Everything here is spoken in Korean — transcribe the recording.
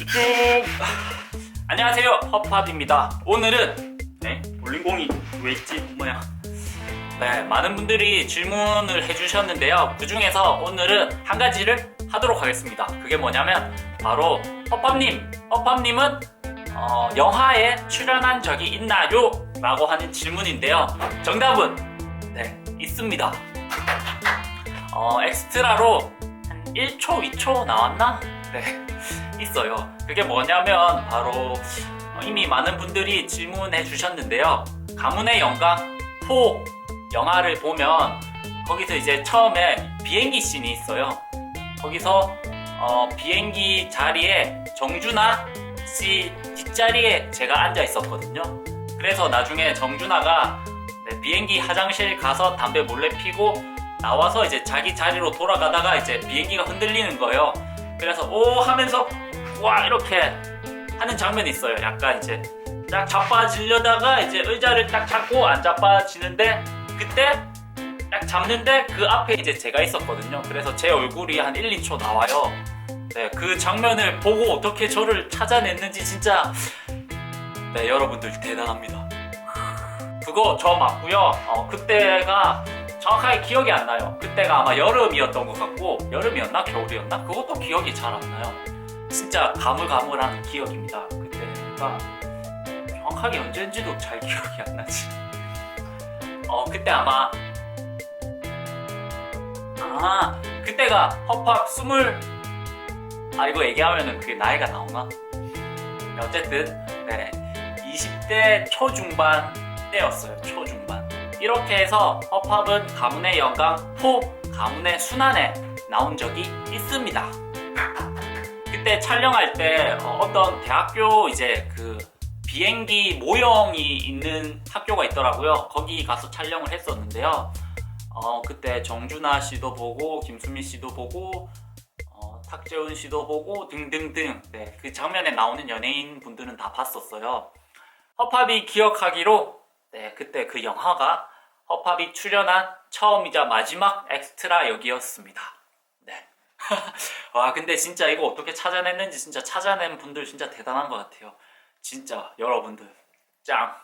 쭉. 안녕하세요. 허팝입니다. 오늘은 네 볼링공이 왜 있지? 뭐야 네 많은 분들이 질문을 해주셨는데요. 그 중에서 오늘은 한 가지를 하도록 하겠습니다. 그게 뭐냐면 바로 허팝님 허팝님은 어, 영화에 출연한 적이 있나요? 라고 하는 질문인데요. 정답은 네 있습니다. 어, 엑스트라로 한 1초, 2초 나왔나? 네, 있어요. 그게 뭐냐면 바로 어, 이미 많은 분들이 질문해 주셨는데요. 가문의 영광 4 영화를 보면 거기서 이제 처음에 비행기 씬이 있어요. 거기서 어, 비행기 자리에 정준하 씨 뒷자리에 제가 앉아 있었거든요. 그래서 나중에 정준하가 네, 비행기 화장실 가서 담배 몰래 피고 나와서 이제 자기 자리로 돌아가다가 이제 비행기가 흔들리는 거예요. 그래서 오 하면서 와 이렇게 하는 장면이 있어요. 약간 이제 딱 자빠지려다가 이제 의자를 딱 잡고 안 자빠지는데 그때 딱 잡는데 그 앞에 이제 제가 있었거든요. 그래서 제 얼굴이 한 1, 2초 나와요. 네, 그 장면을 보고 어떻게 저를 찾아냈는지 진짜 네, 여러분들 대단합니다. 그거 저 맞고요. 어, 그때가 정확하게 기억이 안 나요. 그때가 아마 여름이었던 것 같고 여름이었나 겨울이었나 그것도 기억이 잘 안 나요. 진짜 가물가물한 기억입니다. 그때가 정확하게 언제인지도 잘 기억이 안 나지. 어 그때 아마 아 그때가 허팝 스물 아 이거 얘기하면은 그게 나이가 나오나? 네, 어쨌든 네 20대 초중반 때였어요. 초중반. 이렇게 해서 허팝은 가문의 영광 포 가문의 순환에 나온 적이 있습니다. 그때 촬영할 때 어, 떤 대학교 이제 그 비행기 모형이 있는 학교가 있더라고요. 거기 가서 촬영을 했었는데요. 어, 그때 정준하 씨도 보고 김수미 씨도 보고 어, 탁재훈 씨도 보고 등등등 네, 그 장면에 나오는 연예인 분들은 다 봤었어요. 허팝이 기억하기로 네, 그때 그 영화가 허팝이 출연한 처음이자 마지막 엑스트라 역이었습니다. 와 근데 진짜 이거 어떻게 찾아냈는지 진짜 찾아낸 분들 진짜 대단한 것 같아요. 진짜 여러분들 짱.